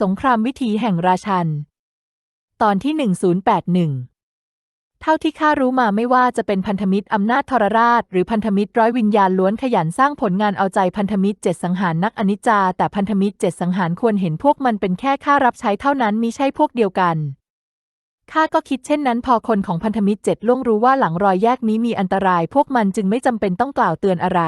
สงครามวิถีแห่งราชัน ตอนที่ 1081 เท่าที่ข้ารู้มาไม่ว่าจะเป็นพันธมิตรอำนาจทรราช หรือพันธมิตรร้อยวิญญาณล้วนขยันสร้างผลงานเอาใจพันธมิตรเจ็ดสังหารนักอนิจจา แต่พันธมิตรเจ็ดสังหารควรเห็นพวกมันเป็นแค่ค่ารับใช้เท่านั้นมิใช่พวกเดียวกันข้าก็คิดเช่นนั้นพอคนของพันธมิตรเจ็ดล่วงรู้ว่าหลังรอยแยกนี้มีอันตราย พวกมันจึงไม่จำเป็นต้องกล่าวเตือนอะไร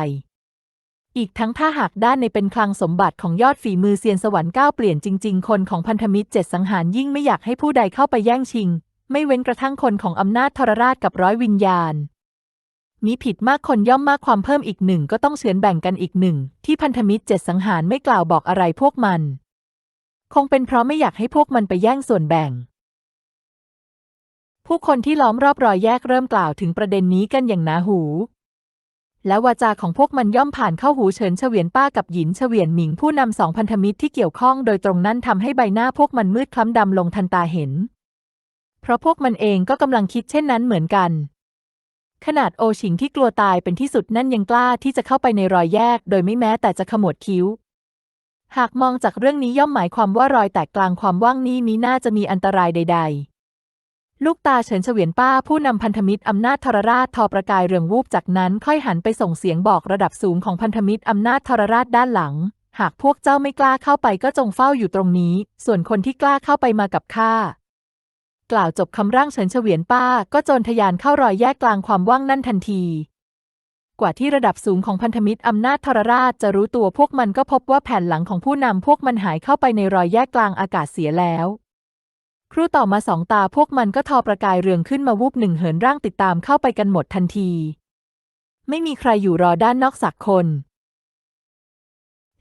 อีกทั้งถ้าหากด้านในเป็นคลังสมบัติของยอดฝีมือเซียนสวรรค์ก้าวเปลี่ยนจริง ๆ คนของพันธมิตรเจ็ดสังหารยิ่งไม่อยากให้ผู้ใดเข้าไปแย่งชิง ไม่เว้นกระทั่งคนของอำนาจทรราชกับร้อยวิญญาณมีผิดมากคนย่อมมากความเพิ่มอีกหนึ่งก็ต้องเฉือนแบ่งกันอีกหนึ่ง ที่พันธมิตรเจ็ดสังหารไม่กล่าวบอกอะไรพวกมัน คงเป็นเพราะไม่อยากให้พวกมันไปแย่งส่วนแบ่ง ผู้คนที่ล้อมรอบรอยแยกเริ่มกล่าวถึงประเด็นนี้กันอย่างหนาหู และวาจาของพวกมันย่อมผ่านเข้าหูเฉินเฉวียนป้ากับหยินเฉวียนหมิงผู้นำสองพันธมิตรที่เกี่ยวข้องโดยตรงนั้นทำให้ใบหน้าพวกมันมืดคล้ำดำลงทันตาเห็น เพราะพวกมันเองก็กำลังคิดเช่นนั้นเหมือนกัน ขนาดโอชิงที่กลัวตายเป็นที่สุดนั่นยังกล้าที่จะเข้าไปในรอยแยก โดยไม่แม้แต่จะขมวดคิ้ว หากมองจากเรื่องนี้ย่อมหมายความว่ารอยแตกกลางความว่างนี้นี้น่าจะมีอันตรายใด ๆ ลูกตาเฉินเฉวียนป้าผู้นำพันธมิตรอำนาจทรราชทอประกายเรืองวูบจากนั้นค่อยหันไปส่งเสียงบอกระดับสูงของพันธมิตรอำนาจทรราชด้านหลัง หากพวกเจ้าไม่กล้าเข้าไปก็จงเฝ้าอยู่ตรงนี้ ส่วนคนที่กล้าเข้าไปมากับข้ากล่าวจบคำร่างเฉินเฉวียนป้าก็โจรทยานเข้ารอยแยกกลางความว่างนั่นทันที กว่าที่ระดับสูงของพันธมิตรอำนาจทรราชจะรู้ตัวพวกมันก็พบว่าแผ่นหลังของผู้นำพวกมันหายเข้าไปในรอยแยกกลางอากาศเสียแล้ว ครู่ต่อมาสองตาพวกมันก็ทอประกายเรืองขึ้นมาวูบหนึ่งเหินร่างติดตามเข้าไปกันหมดทันที ไม่มีใครอยู่รอด้านนอกสักคน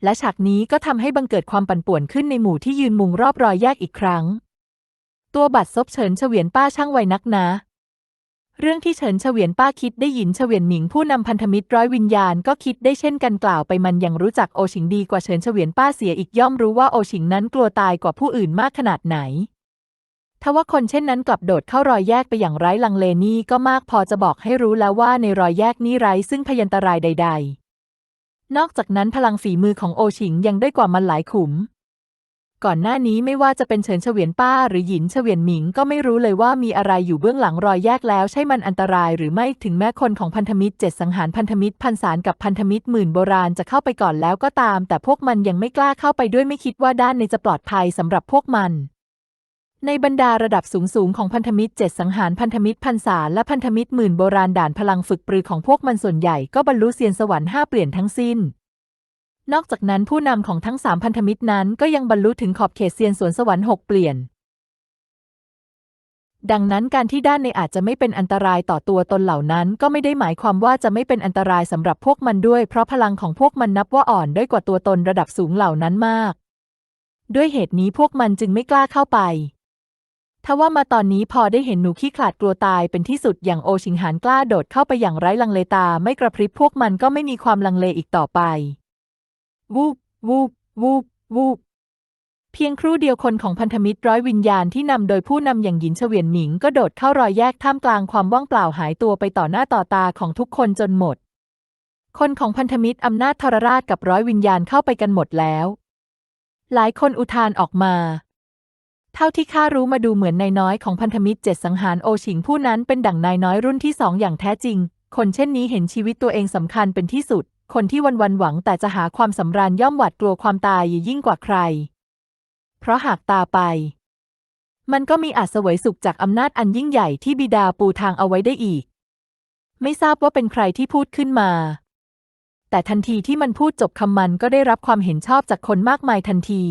และฉากนี้ก็ทำให้บังเกิดความปั่นป่วนขึ้นในหมู่ที่ยืนมุงรอบรอยแยกอีกครั้ง ตัวบัตรซบเฉินเฉวียนป้าช่างไวนักนะเรื่องที่เฉินเฉวียนป้าคิดได้ยินเฉวียนหมิงผู้นำพันธมิตรร้อยวิญญาณก็คิดได้เช่นกันกล่าวไปมันยังรู้จักโอชิงดีกว่าเฉินเฉวียนป้าเสียอีกย่อมรู้ว่าโอชิงนั้นกลัวตายกว่าผู้อื่นมากขนาดไหน ทว่าคนเช่นนั้นกลับโดดเข้ารอยแยกไปอย่างไร้ลังเลนี่ก็มากพอจะบอกให้รู้แล้วว่าในรอยแยกนี้ไร้ซึ่งพยันตรายใด ๆ นอกจากนั้นพลังฝีมือของโอชิงยังได้กว่ามันหลายขุม ก่อนหน้านี้ไม่ว่าจะเป็นเฉินเฉวียนป้าหรือหยินเฉวียนหมิงก็ไม่รู้เลยว่ามีอะไรอยู่เบื้องหลังรอยแยกแล้วใช่มันอันตรายหรือไม่ถึงแม้คนของพันธมิตรเจ็ดสังหารพันธมิตรพันสารกับพันธมิตรหมื่นโบราณจะเข้าไปก่อนแล้วก็ตาม แต่พวกมันยังไม่กล้าเข้าไปด้วยไม่คิดว่าด้านในจะปลอดภัยสำหรับพวกมัน ในบรรดาระดับสูงๆของพันธมิตรเจ็ดสังหารพันธมิตรพันสาและพันธมิตรหมื่นโบราณด่านพลังฝึกปรือของพวกมันส่วนใหญ่ก็บรรลุเซียนสวรรค์ห้าเปลี่ยนทั้งสิ้น นอกจากนั้นผู้นำของทั้งสามพันธมิตรนั้นก็ยังบรรลุถึงขอบเขตเซียนสวนสวรรค์หกเปลี่ยน ดังนั้นการที่ด้านในอาจจะไม่เป็นอันตรายต่อตัวตนเหล่านั้นก็ไม่ได้หมายความว่าจะไม่เป็นอันตรายสำหรับพวกมันด้วย เพราะพลังของพวกมันนับว่าอ่อนด้อยกว่าตัวตนระดับสูงเหล่านั้นมาก ด้วยเหตุนี้พวกมันจึงไม่กล้าเข้าไป ทว่ามาตอนนี้พอได้เห็นหนูขี้ขลาดกลัวตายเป็นที่สุดอย่างโอชิงหานกล้าโดดเข้าไปอย่างไร้ลังเลตาไม่กระพริบพวกมันก็ไม่มีความลังเลอีกต่อไป วูบวูบวูบวูบเพียงครู่เดียวคนของพันธมิตรร้อยวิญญาณที่นำโดยผู้นำอย่างหยินเฉวียนหมิงก็โดดเข้ารอยแยกท่ามกลางความว่างเปล่าหายตัวไปต่อหน้าต่อตาของทุกคนจนหมด คนของพันธมิตรอำนาจทรราชกับร้อยวิญญาณเข้าไปกันหมดแล้ว หลายคนอุทานออกมา เท่าที่ข้ารู้มาดูเหมือนนายน้อยของพันธมิตรเจ็ดสังหารโอชิงผู้นั้นเป็นดั่งนายน้อยรุ่นที่สองอย่างแท้จริง คนเช่นนี้เห็นชีวิตตัวเองสำคัญเป็นที่สุด คนที่วันวันหวังแต่จะหาความสำราญย่อมหวาดกลัวความตายยิ่งกว่าใคร เพราะหากตาไป มันก็มีอาจเสวยสุขจากอำนาจอันยิ่งใหญ่ที่บิดาปูทางเอาไว้ได้อีก ไม่ทราบว่าเป็นใครที่พูดขึ้นมา แต่ทันทีที่มันพูดจบคำมันก็ได้รับความเห็นชอบจากคนมากมายทันที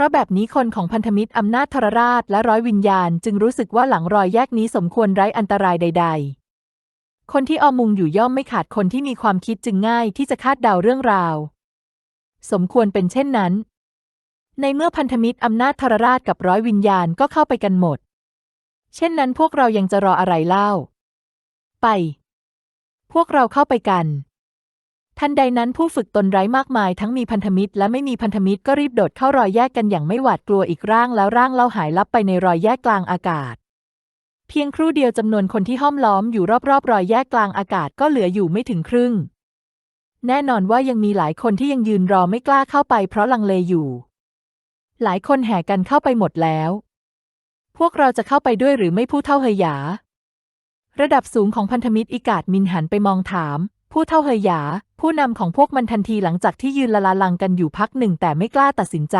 ราะแบบนี้คนของพันธมิตรอำนาจทรราชและร้อยวิญญาณ จึงรู้สึกว่าหลังรอยแยกนี้สมควรไร้อันตรายใด ๆ คนที่ออมุงอยู่ย่อมไม่ขาดคนที่มีความคิดจึงง่ายที่จะคาดเดาเรื่องราว สมควรเป็นเช่นนั้น ในเมื่อพันธมิตรอำนาจทรราชกับร้อยวิญญาณก็เข้าไปกันหมด เช่นนั้นพวกเรายังจะรออะไรเล่า ไป พวกเราเข้าไปกัน ทันใดนั้นผู้ฝึกตนไร้มากมายทั้งมีพันธมิตรและไม่มีพันธมิตรก็รีบโดดเข้ารอยแยกกันอย่างไม่หวาดกลัวอีกร่างแล้วร่างเล่าหายลับไปในรอยแยกกลางอากาศ เพียงครู่เดียวจำนวนคนที่ห้อมล้อมอยู่รอบๆ รอยแยกกลางอากาศก็เหลืออยู่ไม่ถึงครึ่ง แน่นอนว่ายังมีหลายคนที่ยังยืนรอไม่กล้าเข้าไปเพราะลังเลอยู่ หลายคนแห่กันเข้าไปหมดแล้ว พวกเราจะเข้าไปด้วยหรือไม่ผู้เท่าเฮยหยาระดับสูงของพันธมิตรอิกาดมินหันไปมองถาม ผู้เท่าเฮยหยา ผู้นำของพวกมันทันทีหลังจากที่ยืนละลาลังกันอยู่พักหนึ่งแต่ไม่กล้าตัดสินใจ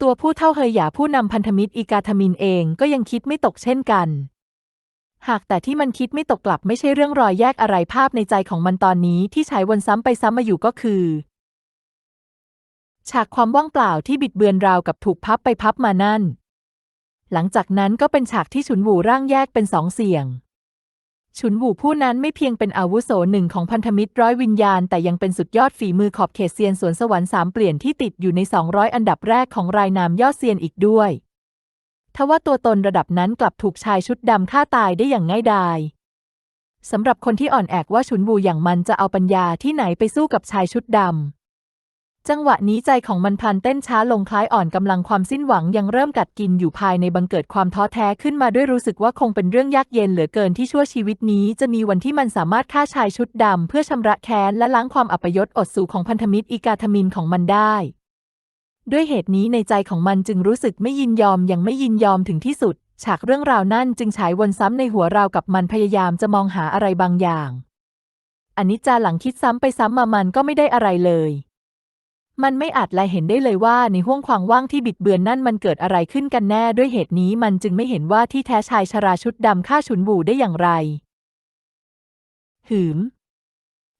ตัวผู้เท่าเฮยหยาผู้นำพันธมิตรอิกาทมินเองก็ยังคิดไม่ตกเช่นกัน หากแต่ที่มันคิดไม่ตกกลับไม่ใช่เรื่องรอยแยกอะไรภาพในใจของมันตอนนี้ที่ฉายวนซ้ำไปซ้ำมาอยู่ก็คือ ฉากความว่างเปล่าที่บิดเบือนราวกับถูกพับไปพับมานั่น หลังจากนั้นก็เป็นฉากที่ฉุนหวูร่างแยกเป็นสองเสียง ฉุนหูผู้นั้นไม่เพียงเป็นอาวุโสหนึ่งของพันธมิตรร้อยวิญญาณ แต่ยังเป็นสุดยอดฝีมือขอบเขตเซียนสวนสวรรค์สามเปลี่ยนที่ติดอยู่ใน 200 อันดับแรกของรายนามยอดเซียนอีกด้วย ทว่าตัวตนระดับนั้นกลับถูกชายชุดดำฆ่าตายได้อย่างง่ายดายสำหรับคนที่อ่อนแอกว่าฉุนหวูอย่างมันจะเอาปัญญาที่ไหนไปสู้กับชายชุดดำ จังหวะนี้ใจของมันพลันเต้นช้าลงคล้ายอ่อนกำลังความสิ้นหวังยังเริ่มกัดกินอยู่ภายในบังเกิดความท้อแท้ขึ้นมาด้วยรู้สึกว่าคงเป็นเรื่องยากเย็นเหลือเกินที่ชั่วชีวิตนี้จะมีวันที่มันสามารถฆ่าชายชุดดำเพื่อชำระแค้นและล้างความอัปยศอดสูของพันธมิตรอีกาทมินของมันได้ ด้วยเหตุนี้ในใจของมันจึงรู้สึกไม่ยินยอมยังไม่ยินยอมถึงที่สุด ฉากเรื่องราวนั่นจึงฉายวนซ้ำในหัวเรากับมันพยายามจะมองหาอะไรบางอย่างอันนี้จาหลังคิดซ้ำไปซ้ำมามันก็ไม่ได้อะไรเลย มันไม่อาจแลเห็นได้เลยว่าในห้วงควางว่างที่บิดเบือนนั่นมันเกิดอะไรขึ้นกันแน่ด้วยเหตุนี้มันจึงไม่เห็นว่าที่แท้ชายชราชุดดำฆ่าฉุนบูได้อย่างไร หืม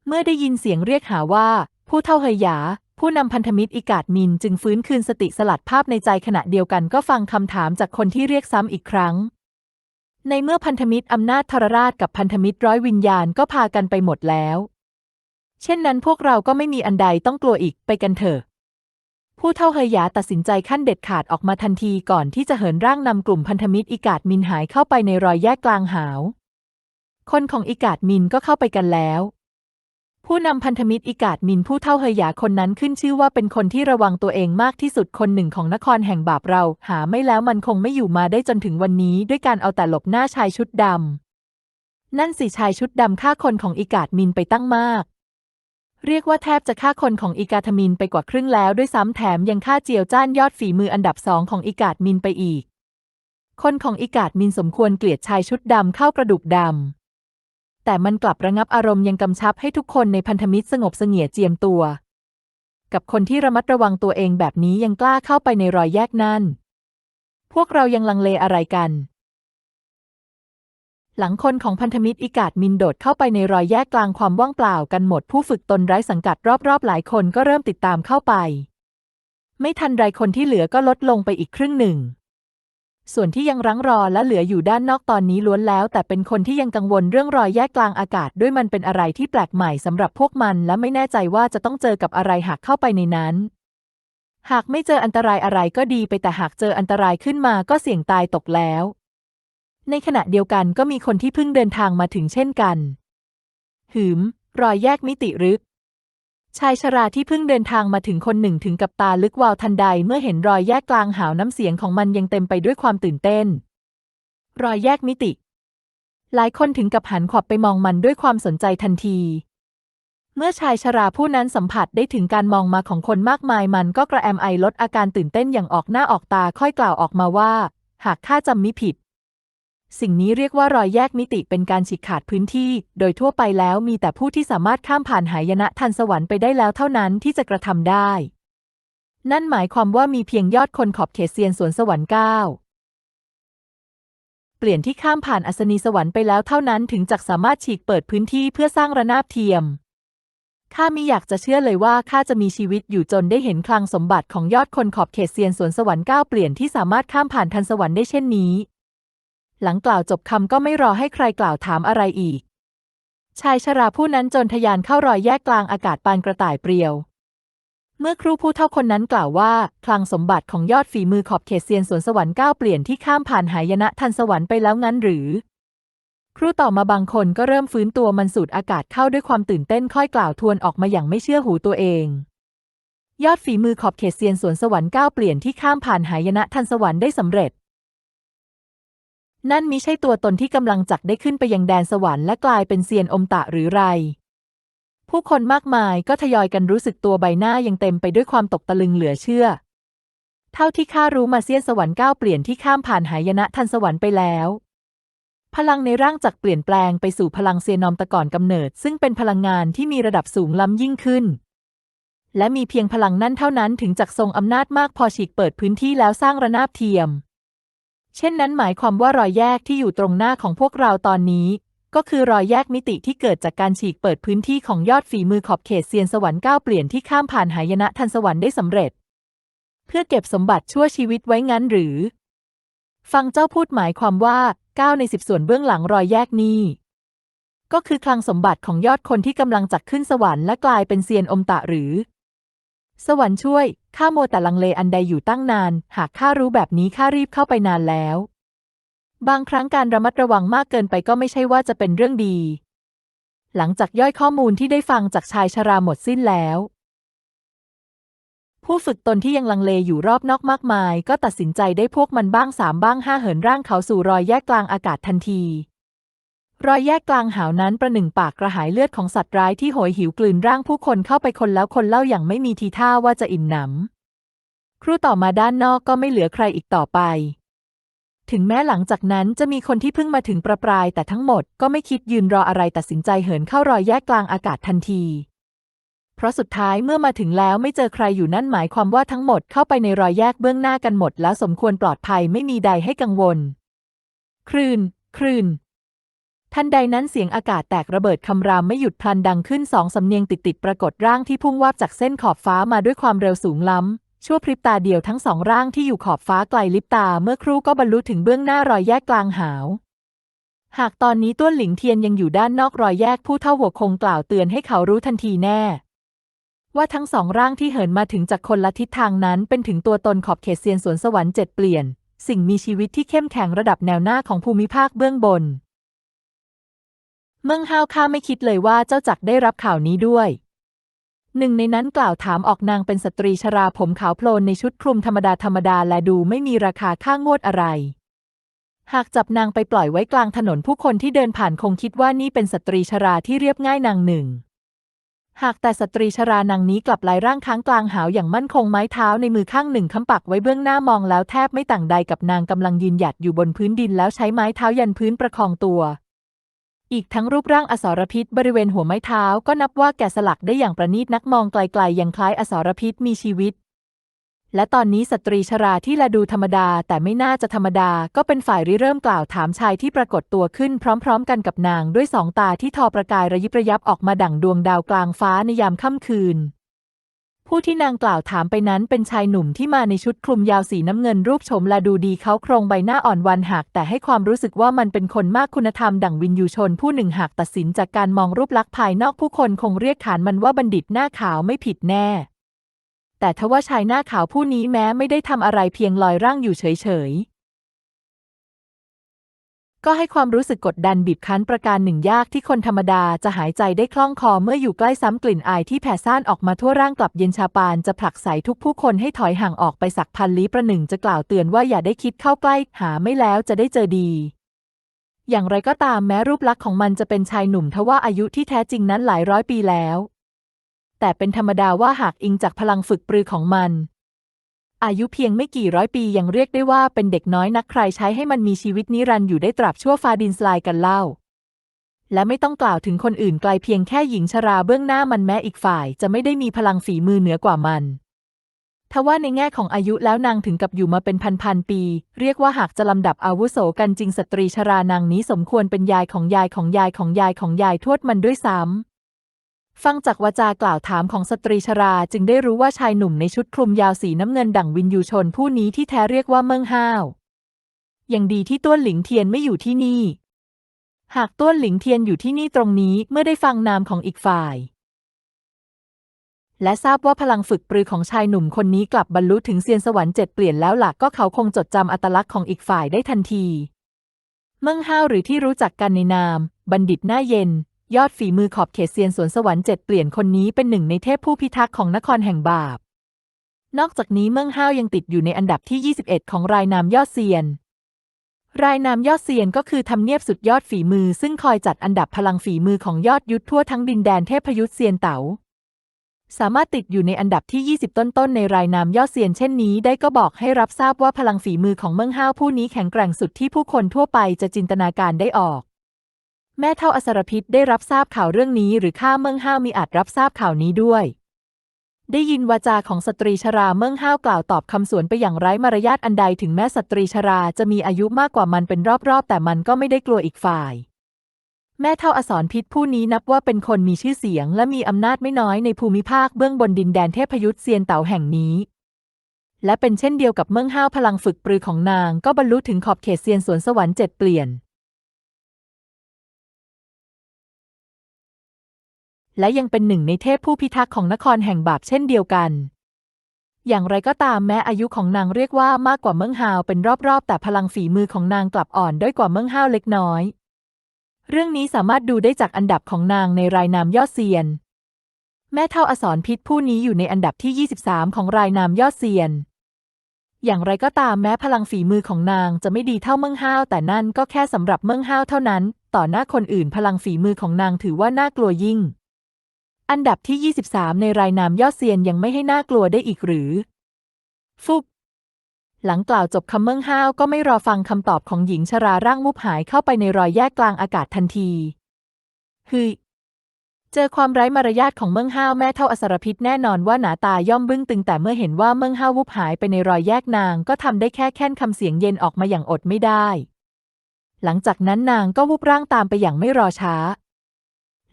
เมื่อได้ยินเสียงเรียกหาว่า ผู้เท่าเฮยหยา ผู้นำพันธมิตรอิกาดมินจึงฟื้นคืนสติสลัดภาพในใจขณะเดียวกันก็ฟังคำถามจากคนที่เรียกซ้ำอีกครั้ง ในเมื่อพันธมิตรอำนาจทรราชกับพันธมิตรร้อยวิญญาณก็พากันไปหมดแล้ว เช่นนั้นพวกเราก็ไม่มีอันใดต้องกลัวอีกไปกันเถอะ ผู้เท่าเฮยหยาตัดสินใจขั้นเด็ดขาดออกมาทันทีก่อนที่จะเหินร่างนำกลุ่มพันธมิตรอิกาดมินหายเข้าไปในรอยแยกกลางหาว คนของอิกาดมินก็เข้าไปกันแล้ว ผู้นำพันธมิตรอิกาดมินผู้เท่าเฮยหยาคนนั้นขึ้นชื่อว่าเป็นคนที่ระวังตัวเองมากที่สุดคนหนึ่งของนครแห่งบาปเรา หาไม่แล้วมันคงไม่อยู่มาได้จนถึงวันนี้ ด้วยการเอาแต่หลบหน้าชายชุดดำนั่นสิชายชุดดำฆ่าคนของอิกาดมินไปตั้งมาก เรียกว่าแทบจะฆ่าคนของอิกาทมินไปกว่าครึ่งแล้วด้วยซ้ำแถมยังฆ่าเจียวจ้านยอดฝีมืออันดับสองของอิกาดมินไปอีก คนของอิกาดมินสมควรเกลียดชายชุดดำเข้ากระดูกดำ แต่มันกลับระงับอารมณ์ยังกำชับให้ทุกคนในพันธมิตรสงบเสงี่ยเจียมตัว กับคนที่ระมัดระวังตัวเองแบบนี้ยังกล้าเข้าไปในรอยแยกนั่น พวกเรายังลังเลอะไรกัน หลังคนของพันธมิตรอิกาดมินโดดเข้าไปในรอยแยกกลางความว่างเปล่ากันหมดผู้ฝึกตนไร้สังกัดรอบๆ หลายคนก็เริ่มติดตามเข้าไป ไม่ทันไรคนที่เหลือก็ลดลงไปอีกครึ่งหนึ่ง ส่วนที่ยังรั้งรอและเหลืออยู่ด้านนอกตอนนี้ล้วนแล้ว แต่เป็นคนที่ยังกังวลเรื่องรอยแยกกลางอากาศด้วยมันเป็นอะไรที่แปลกใหม่สำหรับพวกมัน และไม่แน่ใจว่าจะต้องเจอกับอะไรหากเข้าไปในนั้น หากไม่เจออันตรายอะไรก็ดีไปแต่หากเจออันตรายขึ้นมาก็เสี่ยงตายตกแล้ว ในขณะเดียวกันก็มีคนที่เพิ่งเดินทางมาถึงเช่นกัน หืม รอยแยกมิติรึก ชายชราที่เพิ่งเดินทางมาถึงคนหนึ่งถึงกับตาลึกวาวทันใดเมื่อเห็นรอยแยกกลางหาวน้ำเสียงของมันยังเต็มไปด้วยความตื่นเต้น รอยแยกมิติ หลายคนถึงกับหันขวับไปมองมันด้วยความสนใจทันที เมื่อชายชราผู้นั้นสัมผัสได้ถึงการมองมาของคนมากมายมันก็กระแอมไอลดอาการตื่นเต้นอย่างออกหน้าออกตาค่อยกล่าวออกมาว่า หากข้าจำมิผิด สิ่งนี้เรียกว่ารอยแยกมิติเป็นการฉีกขาดพื้นที่ โดยทั่วไปแล้วมีแต่ผู้ที่สามารถข้ามผ่านหายนะทันสวรรค์ไปได้แล้วเท่านั้นที่จะกระทำได้ นั่นหมายความว่ามีเพียงยอดคนขอบเขตเซียนสวนสวรรค์เก้าเปลี่ยนที่ข้ามผ่านอัศนีสวรรค์ไปแล้วเท่านั้นถึงจะสามารถฉีกเปิดพื้นที่เพื่อสร้างระนาบเทียมข้ามิอยากจะเชื่อเลยว่าข้าจะมีชีวิตอยู่จนได้เห็นคลังสมบัติของยอดคนขอบเขตเซียนสวนสวรรค์เก้าเปลี่ยนที่สามารถข้ามผ่านทันสวรรค์ได้เช่นนี้ หลังกล่าวจบคำก็ไม่รอให้ใครกล่าวถามอะไรอีก ชายชราผู้นั้นจนทยานเข้ารอยแยกกลางอากาศปานกระต่ายเปรียว เมื่อครูผู้เท่าคนนั้นกล่าวว่า คลังสมบัติของยอดฝีมือขอบเขตเซียนสวนสวรรค์ก้าวเปลี่ยนที่ข้ามผ่านหายนะทันสวรรค์ไปแล้วงั้นหรือ ครูต่อมาบางคนก็เริ่มฟื้นตัวมันสูดอากาศเข้าด้วยความตื่นเต้นค่อยกล่าวทวนออกมาอย่างไม่เชื่อหูตัวเองยอดฝีมือขอบเขตเซียนสวนสวรรค์ก้าวเปลี่ยนที่ข้ามผ่านหายนะทันสวรรค์ได้สำเร็จ นั่นมิใช่ตัวตนที่กำลังจักได้ขึ้นไปยังแดนสวรรค์และกลายเป็นเซียนอมตะหรือไร ผู้คนมากมายก็ทยอยกันรู้สึกตัวใบหน้ายังเต็มไปด้วยความตกตะลึงเหลือเชื่อ เท่าที่ข้ารู้มาเซียนสวรรค์ก้าวเปลี่ยนที่ข้ามผ่านหายนะทันสวรรค์ไปแล้ว พลังในร่างจักเปลี่ยนแปลงไปสู่พลังเซียนอมตะก่อนกำเนิด ซึ่งเป็นพลังงานที่มีระดับสูงล้ำยิ่งขึ้นและมีเพียงพลังนั่นเท่านั้นถึงจักทรงอำนาจมากพอฉีกเปิดพื้นที่แล้วสร้างระนาบเทียม เช่นนั้นหมายความว่ารอยแยกที่อยู่ตรงหน้าของพวกเราตอนนี้ ก็คือรอยแยกมิติที่เกิดจากการฉีกเปิดพื้นที่ของยอดฝีมือขอบเขตเซียนสวรรค์ก้าวเปลี่ยนที่ข้ามผ่านหายนะทันสวรรค์ได้สำเร็จ เพื่อเก็บสมบัติชั่วชีวิตไว้งั้นหรือ ฟังเจ้าพูดหมายความว่า9ใน10ส่วนเบื้องหลังรอยแยกนี้ ก็คือคลังสมบัติของยอดคนที่กำลังจักขึ้นสวรรค์และกลายเป็นเซียนอมตะหรือ สวรรค์ช่วย ข้าโมวแต่ลังเลอันใดอยู่ตั้งนาน หากข้ารู้แบบนี้ข้ารีบเข้าไปนานแล้ว บางครั้งการระมัดระวังมากเกินไปก็ไม่ใช่ว่าจะเป็นเรื่องดี หลังจากย่อยข้อมูลที่ได้ฟังจากชายชราหมดสิ้นแล้ว ผู้ฝึกตนที่ยังลังเลอยู่รอบนอกมากมาย ก็ตัดสินใจได้พวกมันบ้างสามบ้างห้าเหินร่างเขาสู่รอยแยกกลางอากาศทันที รอยแยกกลางหาวนั้นประหนึ่งปากกระหายเลือดของสัตว์ร้ายที่โหยหิวกลืนร่างผู้คนเข้าไปคนแล้วคนเล่าอย่างไม่มีทีท่าว่าจะอิ่มหนำครู่ต่อมาด้านนอกก็ไม่เหลือใครอีกต่อไป ถึงแม้หลังจากนั้นจะมีคนที่เพิ่งมาถึงประปรายแต่ทั้งหมดก็ไม่คิดยืนรออะไรตัดสินใจเหินเข้ารอยแยกกลางอากาศทันที เพราะสุดท้ายเมื่อมาถึงแล้วไม่เจอใครอยู่นั่นหมายความว่าทั้งหมดเข้าไปในรอยแยกเบื้องหน้ากันหมด แล้วสมควรปลอดภัยไม่มีใดให้กังวล คลื่น คลื่น ทันใดนั้นเสียงอากาศแตกระเบิดคำรามไม่หยุดพลันดังขึ้นสองสำเนียงติดติดๆปรากฏร่างที่พุ่งวาบจากเส้นขอบฟ้ามาด้วยความเร็วสูงล้ำ ชั่วพริบตาเดียวทั้งสองร่างที่อยู่ขอบฟ้าไกลลิบตา เมื่อครู่ก็บรรลุถึงเบื้องหน้ารอยแยกกลางหาว หากตอนนี้ต้วนหลิงเทียนยังอยู่ด้านนอกรอยแยกผู้เท่าหัวคงกล่าวเตือนให้เขารู้ทันทีแน่ว่าทั้งสองร่างที่เหินมาถึงจากคนละทิศทางนั้น เป็นถึงตัวตนขอบเขตเซียนสวนสวรรค์เจ็ดเปลี่ยน สิ่งมีชีวิตที่เข้มแข็งระดับแนวหน้าของภูมิภาคเบื้องบน เมืองฮาวข้าไม่คิดเลยว่าเจ้าจักได้รับข่าวนี้ด้วย หนึ่งในนั้นกล่าวถามออกนางเป็นสตรีชราผมขาวโพลนในชุดคลุมธรรมดาธรรมดาและดูไม่มีราคาค่างวดอะไร หากจับนางไปปล่อยไว้กลางถนนผู้คนที่เดินผ่านคงคิดว่านี่เป็นสตรีชราที่เรียบง่ายนางหนึ่ง หากแต่สตรีชรานางนี้กลับลายร่างค้างกลางหาวอย่างมั่นคงไม้เท้าในมือข้างหนึ่งค้ำปักไว้เบื้องหน้ามองแล้วแทบไม่ต่างใดกับนางกำลังยืนหยัดอยู่บนพื้นดินแล้วใช้ไม้เท้ายันพื้นประคองตัว อีกทั้งรูปร่างอสรพิษบริเวณหัวไม้เท้าก็นับว่าแกะสลักได้อย่างประณีตนักมองไกลๆยังคล้ายอสรพิษมีชีวิต และตอนนี้สตรีชราที่ละดูธรรมดาแต่ไม่น่าจะธรรมดาก็เป็นฝ่ายริเริ่มกล่าวถามชายที่ปรากฏตัวขึ้นพร้อมๆ กันกับนางด้วยสองตาที่ทอประกายระยิบระยับออกมาดั่งดวงดาวกลางฟ้าในยามค่ำคืน ผู้ที่นางกล่าวถามไปนั้นเป็นชายหนุ่มที่มาในชุดคลุมยาวสีน้ำเงินรูปโฉมและดูดีเขาโครงใบหน้าอ่อนวันหาก แต่ให้ความรู้สึกว่ามันเป็นคนมากคุณธรรมดั่งวินยูชนผู้หนึ่งหากตัดสินจากการมองรูปลักษณ์ภายนอกผู้คนคงเรียกขานมันว่าบัณฑิตหน้าขาวไม่ผิดแน่ แต่ทว่าชายหน้าขาวผู้นี้แม้ไม่ได้ทำอะไรเพียงลอยร่างอยู่เฉยๆ ก็ให้ความรู้สึกกดดันบีบคั้นประการหนึ่งยากที่คนธรรมดาจะหายใจได้คล่องคอเมื่ออยู่ใกล้ซ้ำกลิ่นอายที่แผ่ซ่านออกมาทั่วร่างกลับเย็นชาปานจะผลักไสทุกผู้คนให้ถอยห่างออกไปสักพันลี้ประหนึ่งจะกล่าวเตือนว่าอย่าได้คิดเข้าใกล้ หาไม่แล้วจะได้เจอดีอย่างไรก็ตามแม้รูปลักษณ์ของมันจะเป็นชายหนุ่มทว่าอายุที่แท้จริงนั้นหลายร้อยปีแล้ว แต่เป็นธรรมดาว่าหากอิงจากพลังฝึกปรือของมัน อายุเพียงไม่กี่ร้อยปียังเรียกได้ว่าเป็นเด็กน้อยนักใครใช้ให้มันมีชีวิตนิรันดร์อยู่ได้ตราบชั่วฟ้าดินสลายกันเล่า และไม่ต้องกล่าวถึงคนอื่นไกลเพียงแค่หญิงชราเบื้องหน้ามันแม้อีกฝ่าย จะไม่ได้มีพลังฝีมือเหนือกว่ามันทว่าในแง่ของอายุแล้วนางถึงกับอยู่มาเป็นพันๆปี เรียกว่าหากจะลำดับอาวุโสกันจริงสตรีชรานางนี้สมควรเป็นยายของยายของยายของยายของยายทวดมันด้วยซ้ำ ฟังจากวาจากล่าวถามของสตรีชราจึงได้รู้ว่าชายหนุ่มในชุดคลุมยาวสีน้ำเงินดั่งวินยูชนผู้นี้ที่แท้เรียกว่าเมิงห้าว ยังดีที่ต้วนหลิงเทียนไม่อยู่ที่นี่ หากต้วนหลิงเทียนอยู่ที่นี่ตรงนี้เมื่อได้ฟังนามของอีกฝ่าย และทราบว่าพลังฝึกปรือของชายหนุ่มคนนี้กลับบรรลุถึงเซียนสวรรค์เจ็ดเปลี่ยนแล้วหลักก็เขาคงจดจำอัตลักษณ์ของอีกฝ่ายได้ทันที เมิงห้าวหรือที่รู้จักกันในนาม บัณฑิตหน้าเย็น ยอดฝีมือขอบเขตเซียนสวนสวรรค์เจ็ดเปลี่ยนคนนี้เป็นหนึ่งในเทพผู้พิทักษ์ของนครแห่งบาป นอกจากนี้เมืองห้าวยังติดอยู่ในอันดับที่ 21 ของรายนามยอดเซียน รายนามยอดเซียนก็คือทำเนียบสุดยอดฝีมือ ซึ่งคอยจัดอันดับพลังฝีมือของยอดยุทธทั่วทั้งดินแดนเทพยุทธเซียนเต๋าสามารถติดอยู่ในอันดับที่ 20 ต้นๆ ในรายนามยอดเซียนเช่นนี้ได้ก็บอกให้รับทราบว่าพลังฝีมือของเมืองห้าวผู้นี้แข็งแกร่งสุดที่ผู้คนทั่วไปจะจินตนาการได้ออก แม่เท่าอสรพิษได้รับทราบข่าวเรื่องนี้หรือข้าเมืองห้าวมีอาจรับทราบข่าวนี้ด้วย ได้ยินวาจาของสตรีชราเมืองห้าวกล่าวตอบคำสวนไปอย่างไร้มารยาทอันใดถึงแม้สตรีชราจะมีอายุมากกว่ามันเป็นรอบๆ แต่มันก็ไม่ได้กลัวอีกฝ่าย แม่เท่าอสรพิษผู้นี้นับว่าเป็นคนมีชื่อเสียง และมีอำนาจไม่น้อยในภูมิภาคเบื้องบนดินแดนเทพยุทธเซียนเต๋าแห่งนี้และเป็นเช่นเดียวกับเมืองห้าวพลังฝึกปรือของนางก็บรรลุถึงขอบเขตเซียนสวนสวรรค์เจ็ดเปลี่ยน และยังเป็นหนึ่งในเทพผู้พิทักษ์ของนครแห่งบาปเช่นเดียวกัน อย่างไรก็ตามแม้อายุของนางเรียกว่ามากกว่าเมืองฮาวเป็นรอบๆ แต่พลังฝีมือของนางกลับอ่อนด้อยกว่าเมืองฮาวเล็กน้อย เรื่องนี้สามารถดูได้จากอันดับของนางในรายนามยอดเซียน แม่เท่าอสรพิษผู้นี้อยู่ในอันดับที่ 23 ของรายนามยอดเซียนอย่างไรก็ตามแม้พลังฝีมือของนางจะไม่ดีเท่าเมืองห้าว แต่นั่นก็แค่สำหรับเมืองห้าวเท่านั้น ต่อหน้าคนอื่นพลังฝีมือของนางถือว่าน่ากลัวยิ่ง อันดับที่ 23 ในรายนามยอดเซียนยังไม่ให้น่ากลัวได้อีกหรือ ฟุบ หลังกล่าวจบคำเมืองห้าวก็ไม่รอฟังคำตอบของหญิงชราร่างมุบหายเข้าไปในรอยแยกกลางอากาศทันทีฮึเจอความไร้มารยาทของเมืองห้าวแม่เท่าอสรพิษแน่นอนว่าหนาตาย่อมบึ้งตึงแต่เมื่อเห็นว่าเมืองห้าววุบหายไปในรอยแยกนางก็ทำได้แค่แค่นคำเสียงเย็นออกมาอย่างอดไม่ได้ หลังจากนั้นนางก็วุบร่างตามไปอย่างไม่รอช้า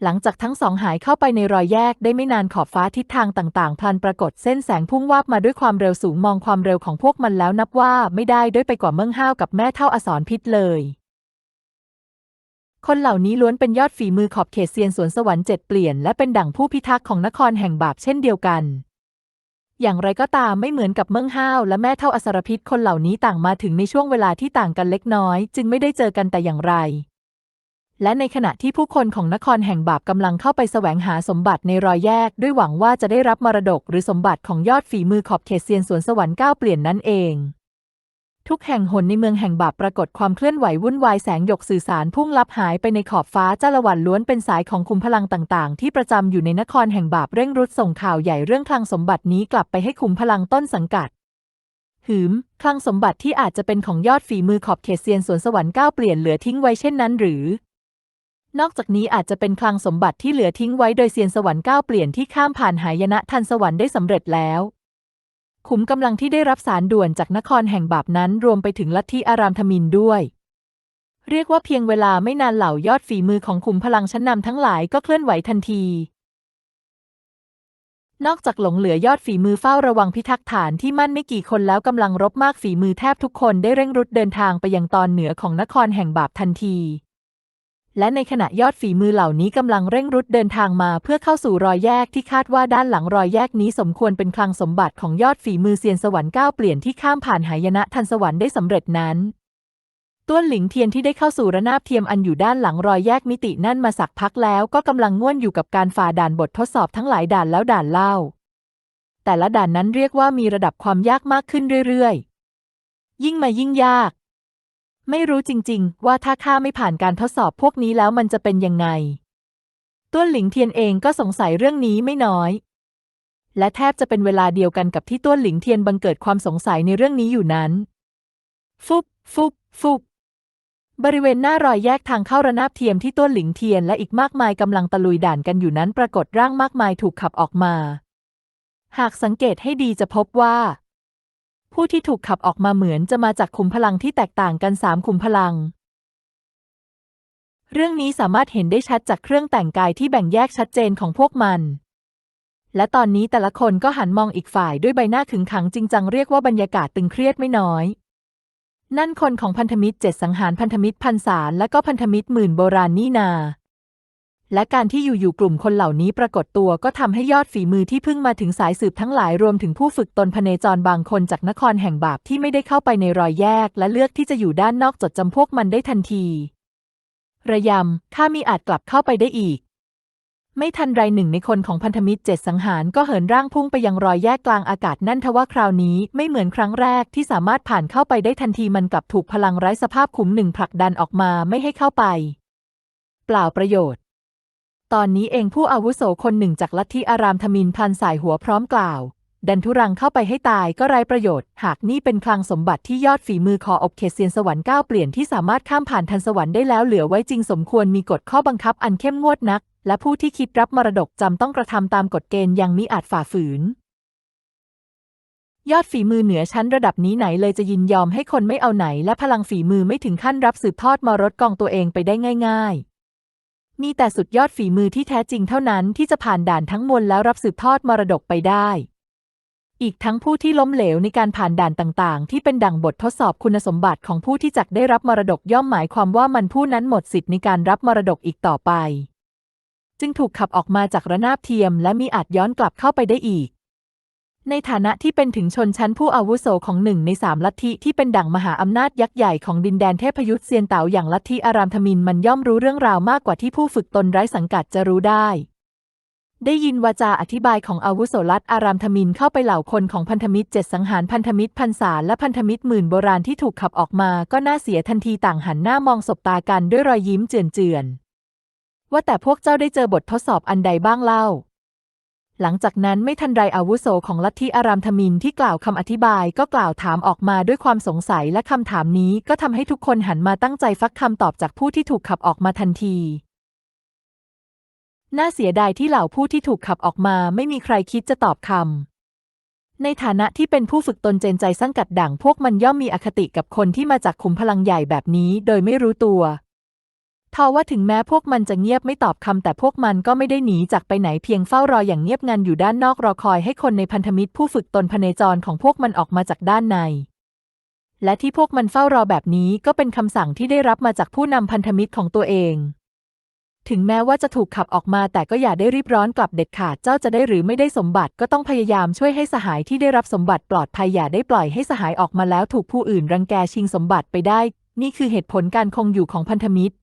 หลังจากทั้งสองหายเข้าไปในรอยแยกได้ไม่นานขอบฟ้าทิศทางต่างๆพลันปรากฏเส้นแสงพุ่งวาบมาด้วยความเร็วสูงมองความเร็วของพวกมันแล้วนับว่าไม่ได้ด้วยไปกว่าเมืองห้าวกับแม่เท่าอสรพิษเลย คนเหล่านี้ล้วนเป็นยอดฝีมือขอบเขตเซียนสวนสวรรค์เจ็ดเปลี่ยนและเป็นดั่งผู้พิทักษ์ของนครแห่งบาปเช่นเดียวกัน อย่างไรก็ตามไม่เหมือนกับเมืองห้าวและแม่เท่าอสรพิษคนเหล่านี้ต่างมาถึงในช่วงเวลาที่ต่างกันเล็กน้อย จึงไม่ได้เจอกันแต่อย่างไร และในขณะที่ผู้คนของนครแห่งบาปกำลังเข้าไปแสวงหาสมบัติในรอยแยก ด้วยหวังว่าจะได้รับมรดกหรือสมบัติของยอดฝีมือขอบเขตเซียนสวนสวรรค์ก้าวเปลี่ยนนั่นเอง ทุกแห่งหนในเมืองแห่งบาปปรากฏความเคลื่อนไหววุ่นวายแสงหยกสื่อสารพุ่งลับหายไปในขอบฟ้าจ้าละวันล้วนเป็นสายของคุมพลังต่างๆ ที่ประจำอยู่ในนครแห่งบาปเร่งรุดส่งข่าวใหญ่เรื่องคลังสมบัตินี้กลับไปให้คุมพลังต้นสังกัดหืม คลังสมบัติที่อาจจะเป็นของยอดฝีมือขอบเขตเซียนสวนสวรรค์ก้าวเปลี่ยนเหลือทิ้งไว้เช่นนั้นหรือ นอกจากนี้อาจจะเป็นคลังสมบัติที่เหลือทิ้งไว้โดยเซียนสวรรค์ก้าวเปลี่ยนที่ข้ามผ่านหายนะทันสวรรค์ได้สำเร็จแล้วขุมกำลังที่ได้รับสารด่วนจากนครแห่งบาปนั้นรวมไปถึงลัทธิอารามธมินด้วย เรียกว่าเพียงเวลาไม่นานเหล่ายอดฝีมือของขุมพลังชั้นนำทั้งหลายก็เคลื่อนไหวทันที นอกจากหลงเหลือยอดฝีมือเฝ้าระวังพิทักษ์ฐานที่มั่นไม่กี่คนแล้วกำลังรบมากฝีมือแทบทุกคนได้เร่งรุดเดินทางไปยังตอนเหนือของนครแห่งบาปทันที และในขณะยอดฝีมือเหล่านี้กำลังเร่งรุดเดินทางมาเพื่อเข้าสู่รอยแยกที่คาดว่าด้านหลังรอยแยกนี้สมควรเป็นคลังสมบัติของยอดฝีมือเซียนสวรรค์ก้าวเปลี่ยนที่ข้ามผ่านหายนะทันสวรรค์ได้สำเร็จนั้นต้วนหลิงเทียนที่ได้เข้าสู่ระนาบเทียมอันอยู่ด้านหลังรอยแยกมิตินั่นมาสักพักแล้วก็กำลังง่วนอยู่กับการฝ่าด่านบททดสอบทั้งหลายด่านแล้วด่านเล่า แต่ละด่านนั้นเรียกว่ามีระดับความยากมากขึ้นเรื่อยๆ ยิ่งมายิ่งยาก ไม่รู้จริง ๆ ว่าถ้าข้าไม่ผ่านการทดสอบพวกนี้แล้วมันจะเป็นยังไง ต้วนหลิงเทียนเองก็สงสัยเรื่องนี้ไม่น้อย และแทบจะเป็นเวลาเดียวกันกับที่ต้วนหลิงเทียนบังเกิดความสงสัยในเรื่องนี้อยู่นั้น ฟุบ ฟุบ ฟุบบริเวณหน้ารอยแยกทางเข้าระนาบเทียมที่ต้วนหลิงเทียนและอีกมากมายกำลังตะลุยด่านกันอยู่นั้นปรากฏร่างมากมายถูกขับออกมา หากสังเกตให้ดีจะพบว่า ผู้ที่ถูกขับออกมาเหมือนจะมาจากขุมพลังที่แตกต่างกันสามขุมพลัง เรื่องนี้สามารถเห็นได้ชัดจากเครื่องแต่งกายที่แบ่งแยกชัดเจนของพวกมัน และตอนนี้แต่ละคนก็หันมองอีกฝ่ายด้วยใบหน้าขึงขังจริงจังเรียกว่าบรรยากาศตึงเครียดไม่น้อย นั่นคนของพันธมิตรเจ็ดสังหารพันธมิตรพันสารและก็พันธมิตรหมื่นโบราณนี่นา และการที่อยู่ๆกลุ่มคนเหล่านี้ปรากฏตัวก็ทำให้ยอดฝีมือที่เพิ่งมาถึงสายสืบทั้งหลายรวมถึงผู้ฝึกตนพเนจรบางคนจากนครแห่งบาปที่ไม่ได้เข้าไปในรอยแยก และเลือกที่จะอยู่ด้านนอกจดจำพวกมันได้ทันที ระยำข้ามีอาจกลับเข้าไปได้อีก ไม่ทันไรหนึ่งในคนของพันธมิตรเจ็ดสังหารก็เหินร่างพุ่งไปยังรอยแยกกลางอากาศนั่นทว่าคราวนี้ไม่เหมือนครั้งแรกที่สามารถผ่านเข้าไปได้ทันทีมันกลับถูกพลังไร้สภาพขุมหนึ่งผลักดันออกมาไม่ให้เข้าไป เปล่าประโยชน์ ตอนนี้เองผู้อาวุโสคนหนึ่งจากลัทธิอารามธมินพันสายหัวพร้อมกล่าว ดันทุรังเข้าไปให้ตายก็ไร้ประโยชน์ หากนี่เป็นคลังสมบัติที่ยอดฝีมือคออบเขตเซียนสวรรค์ก้าวเปลี่ยนที่สามารถข้ามผ่านทันสวรรค์ได้แล้วเหลือไว้จริงสมควรมีกฎข้อบังคับอันเข้มงวดนัก และผู้ที่คิดรับมรดกจำต้องกระทำตามกฎเกณฑ์ยังมิอาจฝ่าฝืนยอดฝีมือเหนือชั้นระดับนี้ไหนเลยจะยินยอมให้คนไม่เอาไหน และพลังฝีมือไม่ถึงขั้นรับสืบทอดมรดกองตัวเองไปได้ง่าย ๆ มีแต่สุดยอดฝีมือที่แท้จริงเท่านั้นที่จะผ่านด่านทั้งมวลแล้วรับสืบทอดมรดกไปได้ อีกทั้งผู้ที่ล้มเหลวในการผ่านด่านต่างๆ ที่เป็นดั่งบททดสอบคุณสมบัติของผู้ที่จักได้รับมรดกย่อมหมายความว่ามันผู้นั้นหมดสิทธิ์ในการรับมรดกอีกต่อไป จึงถูกขับออกมาจากระนาบเทียมและมีอาจย้อนกลับเข้าไปได้อีก ในฐานะที่เป็นถึงชนชั้นผู้อาวุโสของหนึ่งในสามลัทธิที่เป็นดั่งมหาอำนาจยักษ์ใหญ่ของดินแดนเทพยุทธเซียนเต๋าอย่างลัทธิอารามธมินมันย่อมรู้เรื่องราวมากกว่าที่ผู้ฝึกตนไร้สังกัดจะรู้ได้ ได้ยินวาจาอธิบายของอาวุโสลัดอารามธมินเข้าไปเหล่าคนของพันธมิตรเจ็ดสังหารพันธมิตรพันษาและพันธมิตรหมื่นโบราณที่ถูกขับออกมาก็น่าเสียทันทีต่างหันหน้ามองสบตากันด้วยรอยยิ้มเจือนๆว่าแต่พวกเจ้าได้เจอบททดสอบอันใดบ้างเล่า หลังจากนั้นไม่ทันไรอาวุโสของลัทธิอารามธมินที่กล่าวคำอธิบายก็กล่าวถามออกมาด้วยความสงสัยและคำถามนี้ก็ทำให้ทุกคนหันมาตั้งใจฟักคำตอบจากผู้ที่ถูกขับออกมาทันที น่าเสียดายที่เหล่าผู้ที่ถูกขับออกมาไม่มีใครคิดจะตอบคำในฐานะที่เป็นผู้ฝึกตนเจนใจสร้างกัดด่างพวกมันย่อมมีอคติกับคนที่มาจากขุมพลังใหญ่แบบนี้โดยไม่รู้ตัว ทว่าถึงแม้พวกมันจะเงียบไม่ตอบคำแต่พวกมันก็ไม่ได้หนีจากไปไหนเพียงเฝ้ารออย่างเงียบงันอยู่ด้านนอกรอคอยให้คนในพันธมิตรผู้ฝึกตนพเนจรของพวกมันออกมาจากด้านใน และที่พวกมันเฝ้ารอแบบนี้ก็เป็นคำสั่งที่ได้รับมาจากผู้นำพันธมิตรของตัวเอง ถึงแม้ว่าจะถูกขับออกมาแต่ก็อย่าได้รีบร้อนกลับเด็ดขาดเจ้าจะได้หรือไม่ได้สมบัติก็ต้องพยายามช่วยให้สหายที่ได้รับสมบัติปลอดภัยอย่าได้ปล่อยให้สหายออกมาแล้วถูกผู้อื่นรังแกชิงสมบัติไปได้ นี่คือเหตุผลการคงอยู่ของพันธมิตร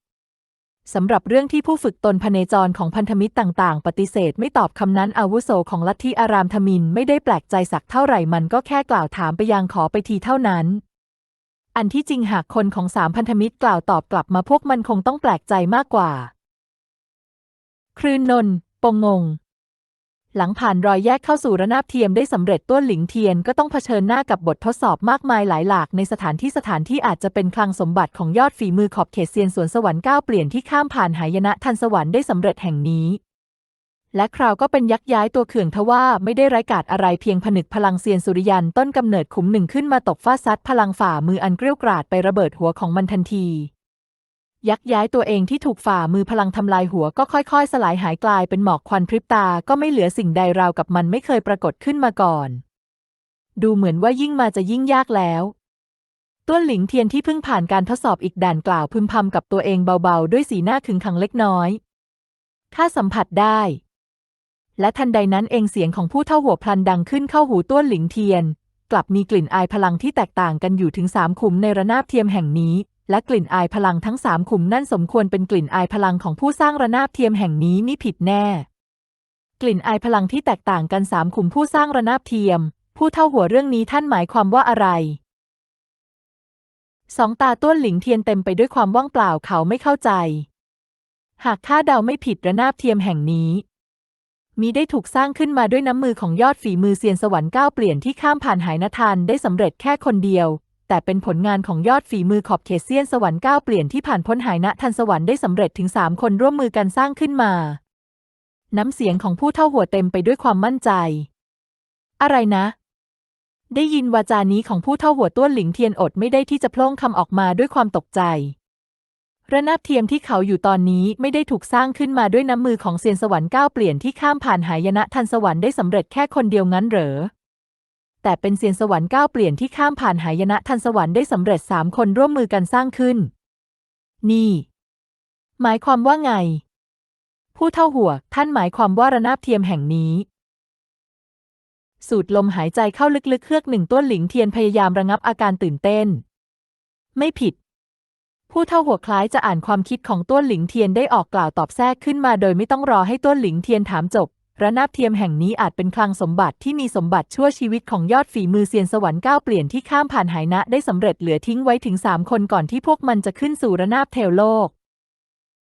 สำหรับเรื่องที่ผู้ฝึกตนพเนจรของพันธมิตรต่างๆ ปฏิเสธไม่ตอบคำนั้นอาวุโสของลัทธิอารามธมินไม่ได้แปลกใจสักเท่าไหร่มันก็แค่กล่าวถามไปยังขอไปทีเท่านั้น อันที่จริงหากคนของสามพันธมิตรกล่าวตอบกลับมาพวกมันคงต้องแปลกใจมากกว่าคลื่นนน ปงงง หลังผ่านรอยแยกเข้าสู่ระนาบเทียมได้สำเร็จต้วหลิงเทียนก็ต้องเผชิญหน้ากับบททดสอบมากมายหลายหลากในสถานที่สถานที่อาจจะเป็นคลังสมบัติของยอดฝีมือขอบเขตเซียนสวนสวรรค์ก้าวเปลี่ยนที่ข้ามผ่านหายนะทันสวรรค์ได้สำเร็จแห่งนี้ และคราวก็เป็นยักย้ายตัวเขื่องทว่าไม่ได้ไร้กาจอะไรเพียงผนึกพลังเซียนสุริยันต้นกำเนิดขุมหนึ่งขึ้นมาตกฟาดซัดพลังฝ่ามืออันเกรี้ยวกราดไประเบิดหัวของมันทันที ยักย้ายตัวเองที่ถูกฝ่ามือพลังทำลายหัวก็ค่อยๆ สลายหายกลายเป็นหมอกควันพริบตาก็ไม่เหลือสิ่งใดราวกับมันไม่เคยปรากฏขึ้นมาก่อน ดูเหมือนว่ายิ่งมาจะยิ่งยากแล้วต้วนหลิงเทียนที่เพิ่งผ่านการทดสอบอีกด่านกล่าวพึมพำกับตัวเองเบาๆ ด้วยสีหน้าขึงขังเล็กน้อย ข้าสัมผัสได้ และทันใดนั้นเองเสียงของผู้เท่าหัวพลันดังขึ้นเข้าหูต้วนหลิงเทียน กลับมีกลิ่นอายพลังที่แตกต่างกันอยู่ถึงสามขุมในระนาบเทียมแห่งนี้ และกลิ่นอายพลังทั้งสามขุมนั่นสมควรเป็นกลิ่นอายพลังของผู้สร้างระนาบเทียมแห่งนี้มิผิดแน่ กลิ่นอายพลังที่แตกต่างกันสามขุมผู้สร้างระนาบเทียม ผู้เท่าหัวเรื่องนี้ท่านหมายความว่าอะไรสองตาต้วนหลิงเทียนเต็มไปด้วยความว่างเปล่าเขาไม่เข้าใจ หากข้าเดาไม่ผิดระนาบเทียมแห่งนี้ มีได้ถูกสร้างขึ้นมาด้วยน้ำมือของยอดฝีมือเซียนสวรรค์ก้าวเปลี่ยนที่ข้ามผ่านหายนทานได้สำเร็จแค่คนเดียว แต่เป็นผลงานของยอดฝีมือขอบเขตเซียนสวรรค์ก้าวเปลี่ยนที่ผ่านพ้นหายณทันสวรรค์ได้สำเร็จถึงสามคนร่วมมือกันสร้างขึ้นมา น้ำเสียงของผู้เท่าหัวเต็มไปด้วยความมั่นใจ อะไรนะ ได้ยินวาจานี้ของผู้เท่าหัวต้วนหลิงเทียนอดไม่ได้ที่จะพล่งคำออกมาด้วยความตกใจ ระนาบเทียมที่เขาอยู่ตอนนี้ไม่ได้ถูกสร้างขึ้นมาด้วยน้ำมือของเซียนสวรรค์ก้าวเปลี่ยนที่ข้ามผ่านหายนะทันสวรรค์ได้สำเร็จแค่คนเดียวงั้นเหรอ แต่เป็นเซียนสวรรค์ก้าวเปลี่ยนที่ข้ามผ่านหายนะทันสวรรค์ได้สำเร็จสามคนร่วมมือกันสร้างขึ้น นี่ หมายความว่าไง ผู้เท่าหัวท่านหมายความว่าระนาบเทียมแห่งนี้ สูดลมหายใจเข้าลึกๆเครือกหนึ่งต้นหลิงเทียนพยายามระงับอาการตื่นเต้น ไม่ผิด ผู้เท่าหัวคล้ายจะอ่านความคิดของต้วนหลิงเทียนได้ออกกล่าวตอบแทรกขึ้นมาโดยไม่ต้องรอให้ต้วนหลิงเทียนถามจบ ระนาบเทียมแห่งนี้อาจเป็นคลังสมบัติที่มีสมบัติชั่วชีวิตของยอดฝีมือเซียนสวรรค์ก้าวเปลี่ยนที่ข้ามผ่านหายนะได้สำเร็จเหลือทิ้งไว้ถึงสามคนก่อนที่พวกมันจะขึ้นสู่ระนาบเทวโลก